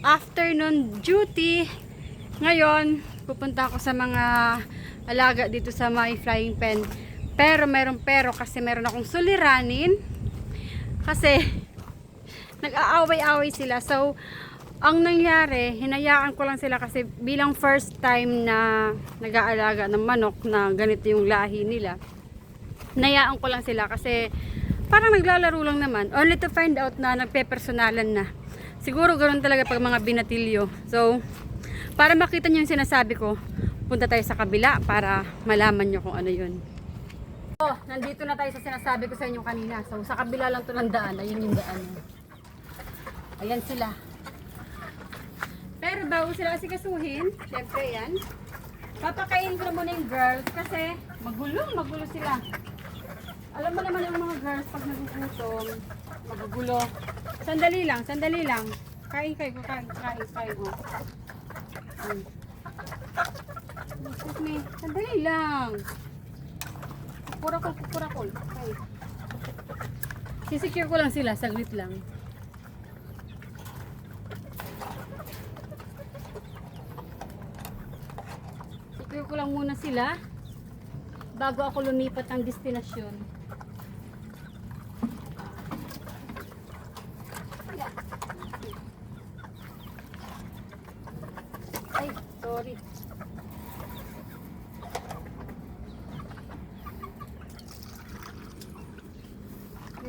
afternoon duty. Ngayon, pupunta ako sa mga alaga dito sa my flying pen. Pero meron pero kasi meron akong suliranin. Kasi nag-aaway-away sila. So, ang nangyari, hinayaan ko lang sila kasi bilang first time na nag-aalaga ng manok na ganito yung lahi nila. Hinayaan ko lang sila kasi parang naglalaro lang naman. Only to find out na nagpe-personalan na. Siguro ganoon talaga pag mga binatilyo. So, para makita niyo yung sinasabi ko, punta tayo sa kabila para malaman niyo kung ano yun. Oh, nandito na tayo sa sinasabi ko sa inyo kanina. So, sa kabila lang to ng daan. Ayun yung daan. Ayan sila. Pero bago sila kasi kasuhin, syempre yan. Papakain ko na muna yung girls kasi magulo, magulo sila. Alam mo naman yung mga girls pag nagugutom, magugulo. Sandali lang, sandali lang. Kain kayo, kain, kain, kain. Oh. Hmm. Sandali lang. Purakol, purakol. Kain. Sisecure ko lang sila, saglit lang. Secure ko lang muna sila bago ako lumipat ng destinasyon. Ay, sorry.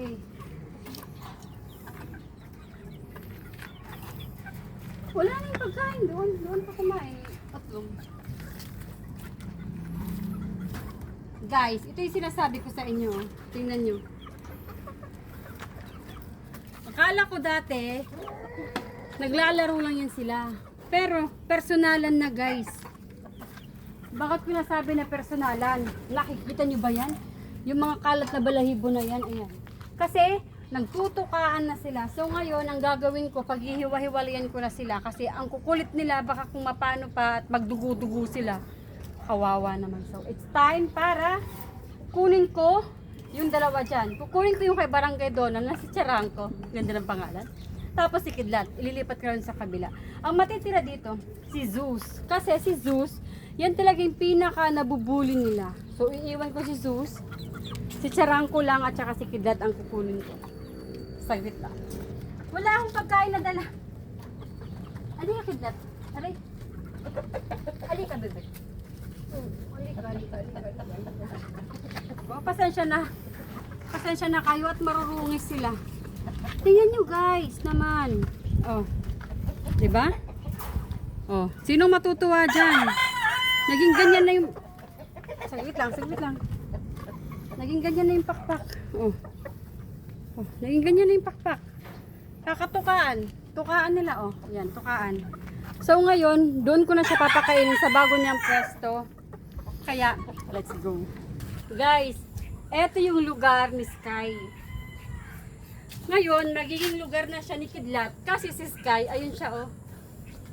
Okay. Wala na yung pagkain doon. Doon pa kumain. Tatlong. Guys, ito yung sinasabi ko sa inyo. Tingnan nyo. Akala ko dati, naglalaro lang yan sila. Pero, personalan na guys. Bakit ko nasabi na personalan? Nakikita nyo ba yan? Yung mga kalat na balahibo na yan, ayan. Kasi, nagtutukaan na sila. So ngayon, ang gagawin ko, paghihiwa-hiwalayan ko na sila. Kasi ang kukulit nila, baka kung mapano pa at magdugo-dugo sila. Kawawa naman. So, it's time para kunin ko yung dalawa dyan. Kukunin ko yung kay Barangay Dona na si Charanco. Ganda ng pangalan. Tapos si Kidlat. Ililipat ko rin sa kabila. Ang matitira dito, si Zeus. Kasi si Zeus, yan talaga yung pinaka nabubuli nila. So, iiwan ko si Zeus. Si Charanco lang at saka si Kidlat ang kukunin ko. Saglit lang. Wala akong pagkain na dala. Halika, Kidlat. Aray. Bebe. Halika, halika, halika. Oh, pasensya na. Pasensya na kayo at marurungis sila. Tingnan nyo guys naman. Oh. 'Di ba? Oh, sino matutuwa diyan? Naging ganyan na yung Saglit lang, saglit lang. Naging ganyan na yung pakpak. Oh. Oh, naging ganyan na yung pakpak. Kakatukaan. Tukaan nila oh. Yan, tukaan. So ngayon, doon ko na siya papakainin sa bago niyang pwesto. Kaya, let's go. Guys, eto yung lugar ni Sky. Ngayon, nagiging lugar na siya ni Kidlat. Kasi si Sky, ayun siya oh.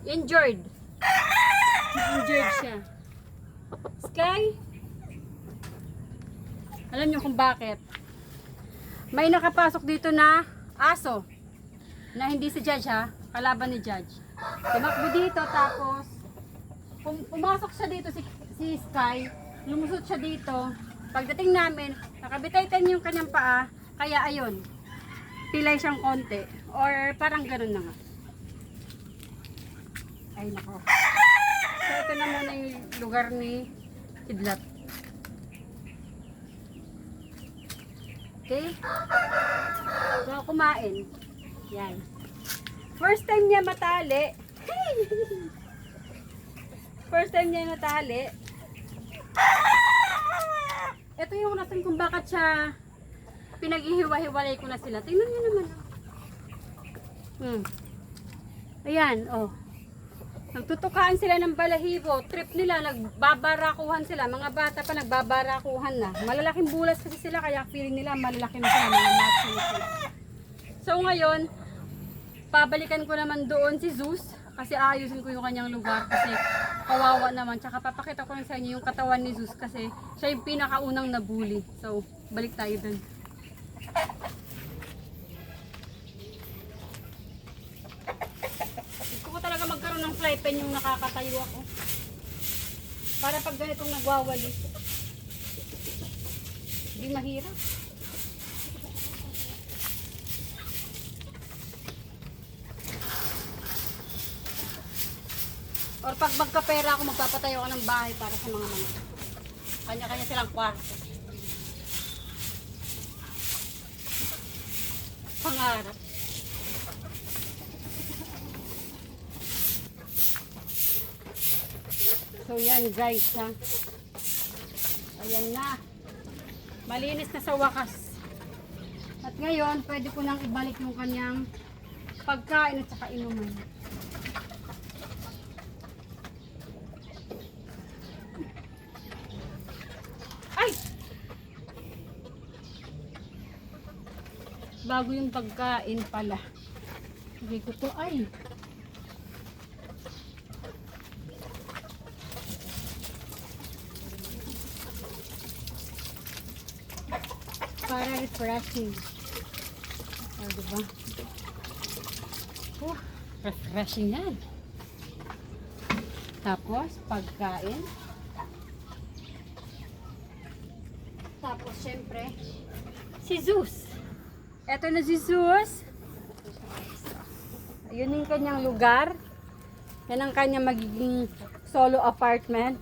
Injured. Injured siya. Sky, alam niyo kung bakit? May nakapasok dito na aso. Na hindi si Judge ha, kalaban ni Judge. Tumakbo dito tapos pum- pumasok siya dito si, si Sky, lumusot siya dito. Pagdating namin, nakabitaytan yung kanyang paa, kaya ayun, pilay siyang konti. Or parang ganun na nga. Ay nako. So ito na muna yung lugar ni Kidlat. Okay? So, kumain. Yan. First time niya matali. First time niya natali. Ito yung rason kung bakit siya pinaghihiwa-hiwalay ko na sila. Tingnan niyo naman. oh. Hmm. Ayan, oh. Nagtutukaan sila ng balahibo. Trip nila, nagbabarakuhan sila. Mga bata pa nagbabarakuhan na. Malalaking bulas kasi sila, kaya feeling nila malalaki na sila. Mga sila. So ngayon, pabalikan ko naman doon si Zeus. Kasi aayusin ko yung kanyang lugar. Kasi kawawa naman. Tsaka papakita ko rin sa inyo yung katawan ni Zeus. Kasi siya yung pinakaunang nabully. So, balik tayo doon. Ito ko naka-pen yung nakakatayo ako. Para pag ganitong nagwawali. Hindi mahirap. Or pag magkapera ako, magpapatayo ako ng bahay para sa mga manok. Kanya-kanya silang kwarto. Pangarap. So yan guys ha. Ayan na. Malinis na sa wakas. At ngayon, pwede ko nang ibalik yung kanyang pagkain at saka inuman. Ay! Bago yung pagkain pala. Sabi ko to ay. Para refreshing. O, oh, diba? Oh, refreshing yan. Tapos, pagkain. Tapos, syempre, si Zeus. Eto na si Zeus. Yun yung kanyang lugar. Yan ang kanyang magiging solo apartment.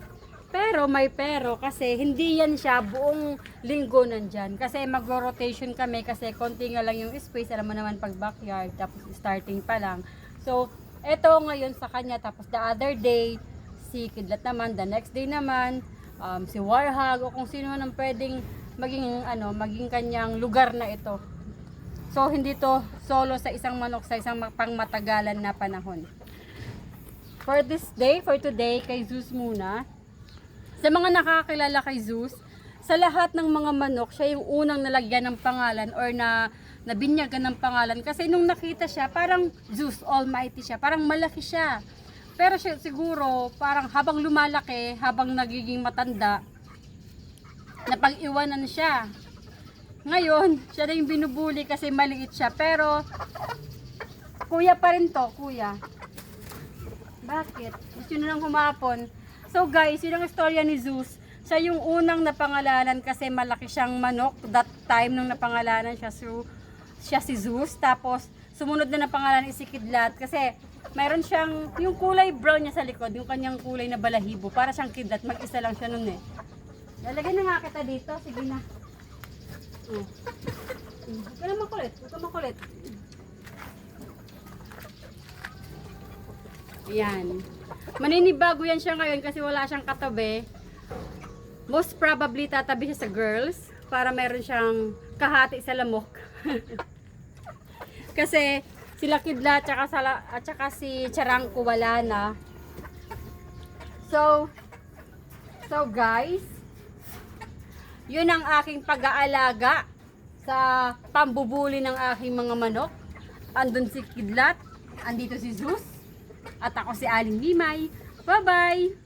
Pero may pero kasi hindi yan siya buong linggo nandyan. Kasi magro-rotation kami kasi konti nga lang yung space. Alam mo naman pag backyard tapos starting pa lang. So, eto ngayon sa kanya. Tapos the other day, si Kidlat naman. The next day naman, um, si Warhag o kung sino man ang pwedeng maging, ano, maging kanyang lugar na ito. So, hindi to solo sa isang manok sa isang ma- pangmatagalan na panahon. For this day, for today, kay Zeus muna. Sa mga nakakilala kay Zeus, sa lahat ng mga manok, siya yung unang nalagyan ng pangalan or na nabinyagan ng pangalan. Kasi nung nakita siya, parang Zeus, Almighty siya. Parang malaki siya. Pero siya, siguro, parang habang lumalaki, habang nagiging matanda, napag-iwanan siya. Ngayon, siya na yung binubuli kasi maliit siya. Pero, kuya pa rin to, kuya. Bakit? Gusto nyo nang humapon. So guys, yun ang istorya ni Zeus. Siya yung unang napangalanan kasi malaki siyang manok that time nung napangalanan siya. So, siya si Zeus. Tapos, sumunod na napangalan si Kidlat kasi mayroon siyang, yung kulay brown niya sa likod, yung kanyang kulay na balahibo. Para siyang Kidlat, mag-isa lang siya nun eh. Lalagyan na nga kita dito. Sige na. Oh. Huwag ka na makulit. Huwag ka makulit. Yan. Maninibago yan siya ngayon kasi wala siyang katabi. Most probably tatabi siya sa girls para meron siyang kahati sa lamok. kasi sila Kidla at saka, sala, at saka si Charangko wala na. So, so guys, yun ang aking pag-aalaga sa pambubuli ng aking mga manok. Andun si Kidlat, andito si Zeus, at ako si Aling Himay. Bye-bye!